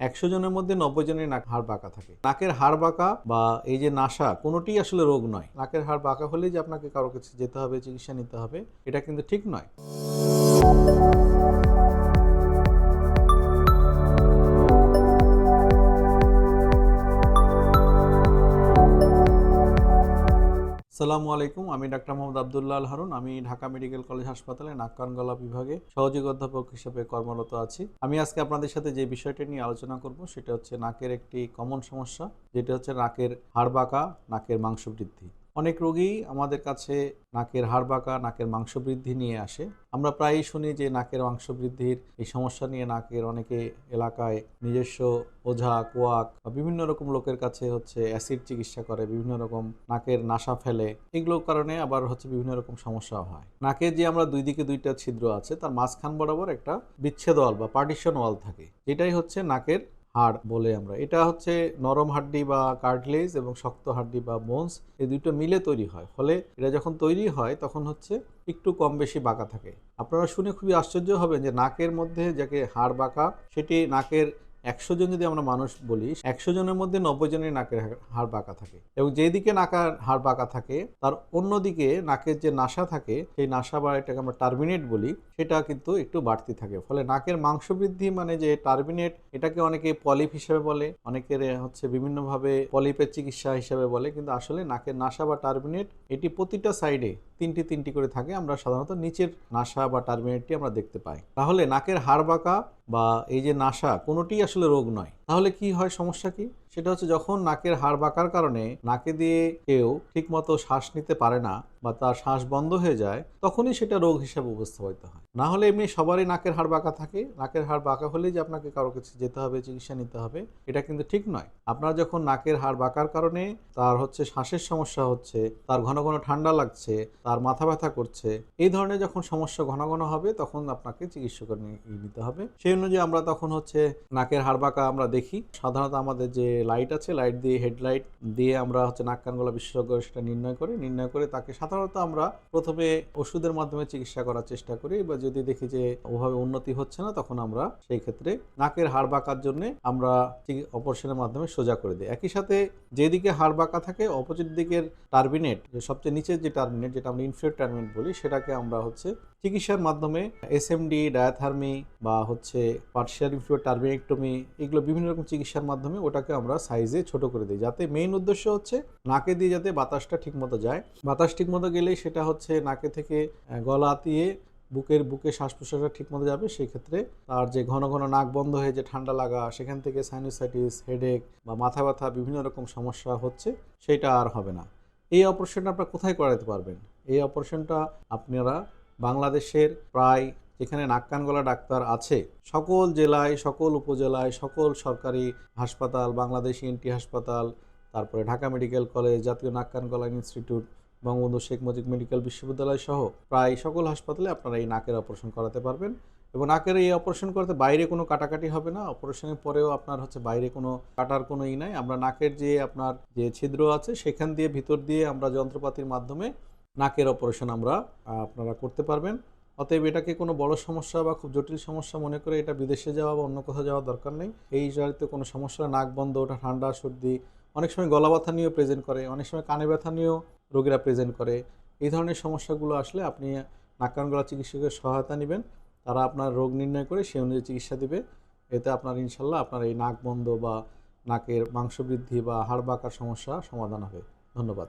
একশো জনের মধ্যে নব্বই জনের নাক হাড় বাঁকা থাকে। নাকের হাড় বাঁকা বা এই যে নাসা, কোনোটি আসলে রোগ নয়। নাকের হাড় বাঁকা হলে যে আপনাকে কারও কাছে যেতে হবে, চিকিৎসা নিতে হবে, এটা কিন্তু ঠিক নয়। সালামু আলাইকুম, আমি ডাক্তার মোহাম্মদ আবদুল্লাহ আল হারুন। আমি ঢাকা মেডিকেল কলেজ হাসপাতালে নাক কান গলা বিভাগে সহযোগী অধ্যাপক হিসেবে কর্মরত আছি। আমি আজকে আপনাদের সাথে যে বিষয়টি নিয়ে আলোচনা করব, সেটা হচ্ছে নাকের একটি কমন সমস্যা, যেটা হচ্ছে নাকের হাড় বাঁকা, নাকের মাংস বৃদ্ধি অনেক রোগী আমাদের কাছে নাকের হাড় বাঁকা, নাকের মাংস বৃদ্ধি নিয়ে আসে। আমরা প্রায়ই শুনি যে নাকের মাংস বৃদ্ধির এই সমস্যা নিয়ে নাকের অনেকে এলাকায় নিজস্ব ওঝা, কোয়াক বা বিভিন্ন রকম লোকের কাছে হচ্ছে অ্যাসিড চিকিৎসা করে, বিভিন্ন রকম নাকের নাসা ফেলে। এগুলোর কারণে আবার হচ্ছে বিভিন্ন রকম সমস্যা হয়। নাকের যে আমরা দুই দিকে দুইটা ছিদ্র আছে, তার মাঝখান বরাবর একটা বিচ্ছেদ ওয়াল বা পার্টিশন ওয়াল থাকে। এটাই হচ্ছে নাকের হাড় বলে আমরা। এটা হচ্ছে নরম হাড্ডি বা কার্টলেজ এবং শক্ত হাড্ডি বা বোনস এই দুটো মিলে তৈরি হয়। ফলে এটা যখন তৈরি হয়, তখন হচ্ছে একটু কম বেশি বাঁকা থাকে। আপনারা শুনে খুবই আশ্চর্য হবেন যে নাকের মধ্যে যাকে হাড় বাঁকা, সেটি নাকের একশো জন যদি আমরা মানুষ বলি, একশো জনের মধ্যে নব্বই জনের নাকের হাড় বাঁকা থাকে। এবং যেদিকে নাকার হাড় বাঁকা থাকে, তার অন্যদিকে নাকের যে নাসা থাকে, সেই নাসা বা এটাকে আমরা টার্মিনেট বলি, সেটা কিন্তু একটু বাড়তি থাকে। ফলে নাকের মাংস বৃদ্ধি মানে যে টার্মিনেট, এটাকে অনেকে পলিপ হিসেবে বলে, অনেকের হচ্ছে বিভিন্নভাবে পলিপের চিকিৎসা হিসেবে বলে, কিন্তু আসলে নাকের নাসা বা টার্মিনেট, এটি প্রতিটা সাইডে তিনটি তিনটি করে থাকে। আমরা সাধারণত নিচের নাসা বা টার্মিনেটটি আমরা দেখতে পাই। তাহলে নাকের হাড় বাঁকা বা এই যে নাসা কোনোটি আসলে রোগ নয়। তাহলে কি হয় সমস্যা কি? সেটা হচ্ছে যখন নাকের হাড় বাঁকার কারণে নাকে দিয়ে কেউ ঠিকমতো শ্বাস নিতে পারে না বা তার শ্বাস বন্ধ হয়ে যায়, তখনই সেটা রোগ হিসেবে উপস্থাপিত হয়। না হলে এমনি সবারই নাকের হাড় বাঁকা থাকে। নাকের হাড় বাঁকা হলেই যে আপনাকে কারও কাছে যেতে হবে, চিকিৎসা নিতে হবে, এটা কিন্তু ঠিক নয়। আপনার যখন নাকের হাড় বাঁকার কারণে তার হচ্ছে শ্বাসের সমস্যা হচ্ছে, তার ঘন ঘন ঠান্ডা লাগছে, তার মাথা ব্যথা করছে, এই ধরনের যখন সমস্যা ঘন ঘন হবে, তখন আপনাকে চিকিৎসকের নিতে হবে। সেই অনুযায়ী আমরা তখন হচ্ছে নাকের হাড় বাঁকা আমরা দেখি। সাধারণত আমাদের যে লাইট আছে লাইট দিয়ে হেডলাইট দিয়ে আমরা হচ্ছে নাক কান গলা বিশেষজ্ঞ সেটা নির্ণয় করি। নির্ণয় করে তাকে সাধারণত আমরা প্রথমে ওষুধের মাধ্যমে চিকিৎসা করার চেষ্টা করি বা যদি দেখি যে ওভাবে উন্নতি হচ্ছে না, তখন আমরা সেই ক্ষেত্রে নাকের হাড় বাঁকার জন্য আমরা অপারেশনের মাধ্যমে সোজা করে দিই। একই সাথে যেদিকে হাড় বাঁকা থাকে, অপোজিট দিকের টার্মিনেট সবচেয়ে নিচের যে টার্মিনেট যেটা আমরা ইনফিউর টার্মিনেট বলি, সেটাকে আমরা হচ্ছে চিকিৎসার মাধ্যমে এসএমডি ডায়াথার্মি বা হচ্ছে পার্সিয়াল ইনফিউর টার্বিনেক্টমি এগুলো বিভিন্ন রকম চিকিৎসার মাধ্যমে ওটাকে আমরা সাইজে ছোট করে দিই। যাতে মেইন উদ্দেশ্য হচ্ছে নাকে দিয়ে যাতে বাতাসটা ঠিকমতো যায়। বাতাস ঠিকমতো গেলেই সেটা হচ্ছে নাকে থেকে গলা দিয়ে বুকের বুকে শ্বাস প্রশ্বাসটা ঠিকমতো যাবে। সেই ক্ষেত্রে তার যে ঘন ঘন নাক বন্ধ হয়ে যে ঠান্ডা লাগা, সেখান থেকে সাইনোসাইটিস হেডেক বা মাথা ব্যথা বিভিন্ন রকম সমস্যা হচ্ছে, সেটা আর হবে না। এই অপারেশনটা আপনারা কোথায় করাতে পারবেন? এই অপারেশনটা আপনারা বাংলাদেশের প্রায় যেখানে নাক কান গলা ডাক্তার আছে, সকল জেলায়, সকল উপজেলায়, সকল সরকারি হাসপাতাল, বাংলাদেশ এনটি হাসপাতাল, তারপরে ঢাকা মেডিকেল কলেজ, জাতীয় নাক কান গলা ইনস্টিটিউট, বঙ্গবন্ধু শেখ মুজিব মেডিকেল বিশ্ববিদ্যালয় সহ প্রায় সকল হাসপাতালে আপনারা এই নাকের অপারেশন করাতে পারবেন। এবং নাকের এই অপারেশন করতে বাইরে কোনো কাটাকাটি হবে না, অপারেশনের পরেও আপনার হচ্ছে বাইরে কোনো কাটার কোনো ই নাই। আমরা নাকের যে আপনার যে ছিদ্র আছে, সেখান দিয়ে ভিতর দিয়ে আমরা যন্ত্রপাতির মাধ্যমে নাকের অপারেশন আমরা আপনারা করতে পারবেন। অতএব এটাকে কোনো বড় সমস্যা বা খুব জটিল সমস্যা মনে করে এটা বিদেশে যাওয়া বা অন্য কোথাও যাওয়ার দরকার নেই। এই জায়গাতে কোনো সমস্যা নাক বন্ধ, ওটা ঠান্ডা, সর্দি, অনেক সময় গলা ব্যথা নিয়েও প্রেজেন্ট করে, অনেক সময় কানে ব্যথা নিয়েও রোগীরা প্রেজেন্ট করে। এই ধরনের সমস্যাগুলো আসলে আপনি নাক কান গলা চিকিৎসকের সহায়তা নেবেন। তারা আপনার রোগ নির্ণয় করে সেই অনুযায়ী চিকিৎসা দিবে। এতে আপনার ইনশাল্লাহ আপনার এই নাক বন্ধ বা নাকের মাংস বৃদ্ধি বা হাড় বাঁকার সমস্যা সমাধান হবে। ধন্যবাদ।